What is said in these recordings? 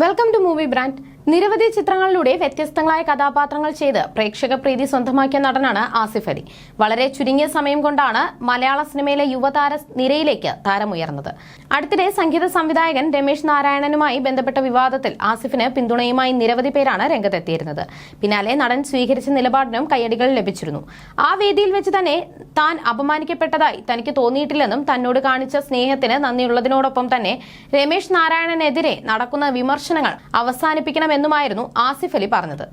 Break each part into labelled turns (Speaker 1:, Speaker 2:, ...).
Speaker 1: Welcome to movie brand നിരവധി ചിത്രങ്ങളിലൂടെ വ്യത്യസ്തങ്ങളായ കഥാപാത്രങ്ങൾ ചെയ്ത് പ്രേക്ഷക പ്രീതി സ്വന്തമാക്കിയ നടനാണ് ആസിഫ് അലി. വളരെ ചുരുങ്ങിയ സമയം കൊണ്ടാണ് മലയാള സിനിമയിലെ യുവതാര നിരയിലേക്ക് താരമുയർന്നത്. അടുത്തിടെ സംഗീത സംവിധായകൻ രമേശ് നാരായണനുമായി ബന്ധപ്പെട്ട വിവാദത്തിൽ ആസിഫിന് പിന്തുണയുമായി നിരവധി പേരാണ് രംഗത്തെത്തിയിരുന്നത്. പിന്നാലെ നടൻ സ്വീകരിച്ച നിലപാടിനും കയ്യടികൾ ലഭിച്ചിരുന്നു. ആ വേദിയിൽ വെച്ച് തന്നെ താൻ അപമാനിക്കപ്പെട്ടതായി തനിക്ക് തോന്നിയിട്ടില്ലെന്നും തന്നോട് കാണിച്ച സ്നേഹത്തിന് നന്ദിയുള്ളതിനോടൊപ്പം തന്നെ രമേശ് നാരായണനെതിരെ നടക്കുന്ന വിമർശനങ്ങൾ അവസാനിപ്പിക്കണമെന്നുമായിരുന്നു ആസിഫ് അലി പറഞ്ഞത്.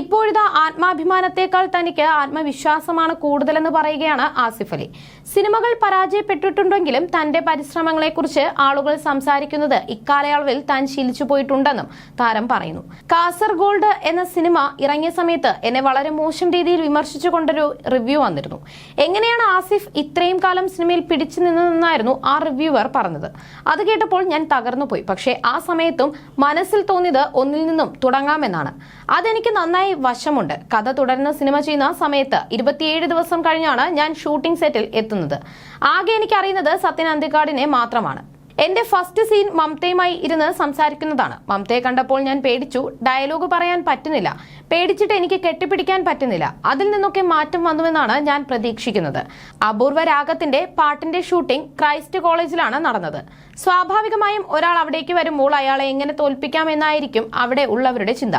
Speaker 1: ഇപ്പോഴിതാ ആത്മാഭിമാനത്തെക്കാൾ തനിക്ക് ആത്മവിശ്വാസമാണ് കൂടുതലെന്ന് പറയുകയാണ് ആസിഫ് അലി. സിനിമകൾ പരാജയപ്പെട്ടിട്ടുണ്ടെങ്കിലും തന്റെ പരിശ്രമങ്ങളെക്കുറിച്ച് ആളുകൾ സംസാരിക്കുന്നത് ഇക്കാലയളവിൽ താൻ ശീലിച്ചു പോയിട്ടുണ്ടെന്നും താരം പറയുന്നു. കാസർഗോൾഡ് എന്ന സിനിമ ഇറങ്ങിയ സമയത്ത് എന്നെ വളരെ മോശം രീതിയിൽ വിമർശിച്ചുകൊണ്ടൊരു റിവ്യൂ വന്നിരുന്നു. എങ്ങനെയാണ് ആസിഫ് ഇത്രയും കാലം സിനിമയിൽ പിടിച്ചു നിന്നതെന്നായിരുന്നു ആ റിവ്യൂവർ പറഞ്ഞത്. അത് കേട്ടപ്പോൾ ഞാൻ തകർന്നു പോയി. പക്ഷേ ആ സമയത്തും മനസ്സിൽ തോന്നിയത് ഒന്നിൽ നിന്നും തുടങ്ങാമെന്നാണ്. അതെനിക്ക് നന്നായി വശമുണ്ട്. കഥ തുടരുന്ന സിനിമ ചെയ്യുന്ന സമയത്ത് ഇരുപത്തിയേഴ് ദിവസം കഴിഞ്ഞാണ് ഞാൻ ഷൂട്ടിംഗ് സെറ്റിൽ എത്തുന്നത്. ആകെ എനിക്ക് അറിയുന്നത് സത്യൻ അന്തിക്കാടിനെ മാത്രമാണ്. എന്റെ ഫസ്റ്റ് സീൻ മമതയുമായി ഇരുന്ന് സംസാരിക്കുന്നതാണ്. മമതയെ കണ്ടപ്പോൾ ഞാൻ പേടിച്ചു. ഡയലോഗ് പറയാൻ പറ്റുന്നില്ല. പേടിച്ചിട്ട് എനിക്ക് കെട്ടിപ്പിടിക്കാൻ പറ്റുന്നില്ല. അതിൽ നിന്നൊക്കെ മാറ്റം വന്നുവെന്നാണ് ഞാൻ പ്രതീക്ഷിക്കുന്നത്. അപൂർവ രാഗത്തിന്റെ പാട്ടിന്റെ ഷൂട്ടിംഗ് ക്രൈസ്റ്റ് കോളേജിലാണ് നടന്നത്. സ്വാഭാവികമായും ഒരാൾ അവിടേക്ക് വരുമ്പോൾ അയാളെ എങ്ങനെ തോൽപ്പിക്കാം എന്നായിരിക്കും അവിടെ ഉള്ളവരുടെ ചിന്ത.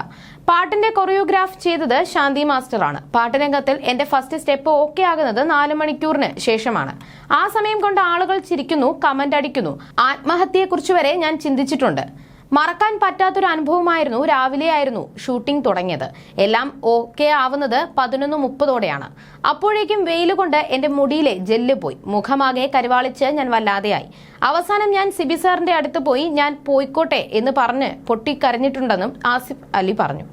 Speaker 1: പാട്ടിന്റെ കൊറിയോഗ്രാഫ് ചെയ്തത് ശാന്തി മാസ്റ്ററാണ്. പാട്ടുരംഗത്തിൽ എന്റെ ഫസ്റ്റ് സ്റ്റെപ്പ് ഓക്കെ ആകുന്നത് നാല് മണിക്കൂറിന് ശേഷമാണ്. ആ സമയം കൊണ്ട് ആളുകൾ ചിരിക്കുന്നു കമന്റ് അടിക്കുന്നു. ആത്മഹത്യയെക്കുറിച്ച് വരെ ഞാൻ ചിന്തിച്ചിട്ടുണ്ട്. മറക്കാൻ പറ്റാത്തൊരു അനുഭവമായിരുന്നു രാവിലെ ആയിരുന്നു ഷൂട്ടിംഗ് തുടങ്ങിയത്. എല്ലാം ഓക്കെ ആവുന്നത് പതിനൊന്ന് മുപ്പതോടെയാണ്. അപ്പോഴേക്കും വെയിൽ കൊണ്ട് എന്റെ മുടിയിലെ ജെല്ല് പോയി. മുഖമാകെ കരുവാളിച്ച് ഞാൻ വല്ലാതെയായി. അവസാനം ഞാൻ സിബി സാറിന്റെ അടുത്ത് പോയി ഞാൻ പോയിക്കോട്ടെ എന്ന് പറഞ്ഞ് പൊട്ടിക്കരഞ്ഞിട്ടുണ്ടെന്നും ആസിഫ് അലി പറഞ്ഞു.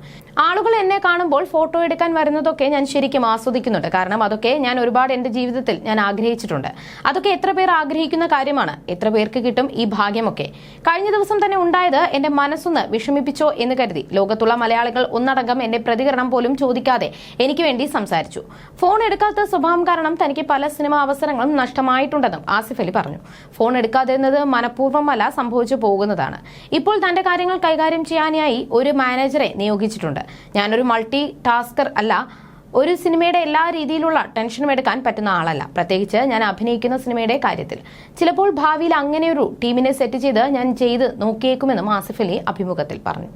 Speaker 1: ആളുകൾ എന്നെ കാണുമ്പോൾ ഫോട്ടോ എടുക്കാൻ വരുന്നതൊക്കെ ഞാൻ ശരിക്കും ആസ്വദിക്കുന്നുണ്ട്. കാരണം അതൊക്കെ ഞാൻ ഒരുപാട് എന്റെ ജീവിതത്തിൽ ഞാൻ ആഗ്രഹിച്ചിട്ടുണ്ട്. അതൊക്കെ എത്ര പേർ ആഗ്രഹിക്കുന്ന കാര്യമാണ്. എത്ര പേർക്ക് കിട്ടും ഈ ഭാഗ്യമൊക്കെ. കഴിഞ്ഞ ദിവസം തന്നെ ഉണ്ടായത് എന്റെ മനസ്സൊന്ന് വിഷമിപ്പിച്ചോ എന്ന് കരുതി. ലോകത്തുള്ള മലയാളികൾ ഒന്നടങ്കം എന്റെ പ്രതികരണം പോലും ചോദിക്കാതെ എനിക്ക് വേണ്ടി സംസാരിച്ചു. ഫോൺ എടുക്കാത്ത സ്വഭാവം കാരണം തനിക്ക് പല സിനിമാ അവസരങ്ങളും നഷ്ടമായിട്ടുണ്ടെന്നും ആസിഫ് അലി പറഞ്ഞു. ഫോൺ എടുക്കാതിരുന്നത് മനഃപൂർവമല്ല സംഭവിച്ചു പോകുന്നതാണ്. ഇപ്പോൾ തന്റെ കാര്യങ്ങൾ കൈകാര്യം ചെയ്യാനായി ഒരു മാനേജറെ നിയോഗിച്ചിട്ടുണ്ട്. ഞാനൊരു മൾട്ടി ടാസ്കർ അല്ല. ഒരു സിനിമയുടെ എല്ലാ രീതിയിലുള്ള ടെൻഷനും എടുക്കാൻ പറ്റുന്ന ആളല്ല. പ്രത്യേകിച്ച് ഞാൻ അഭിനയിക്കുന്ന സിനിമയുടെ കാര്യത്തിൽ. ചിലപ്പോൾ ഭാവിയിൽ അങ്ങനെയൊരു ടീമിനെ സെറ്റ് ചെയ്ത് ഞാൻ ചെയ്ത് നോക്കിയേക്കുമെന്നും ആസിഫ് അലി അഭിമുഖത്തിൽ പറഞ്ഞു.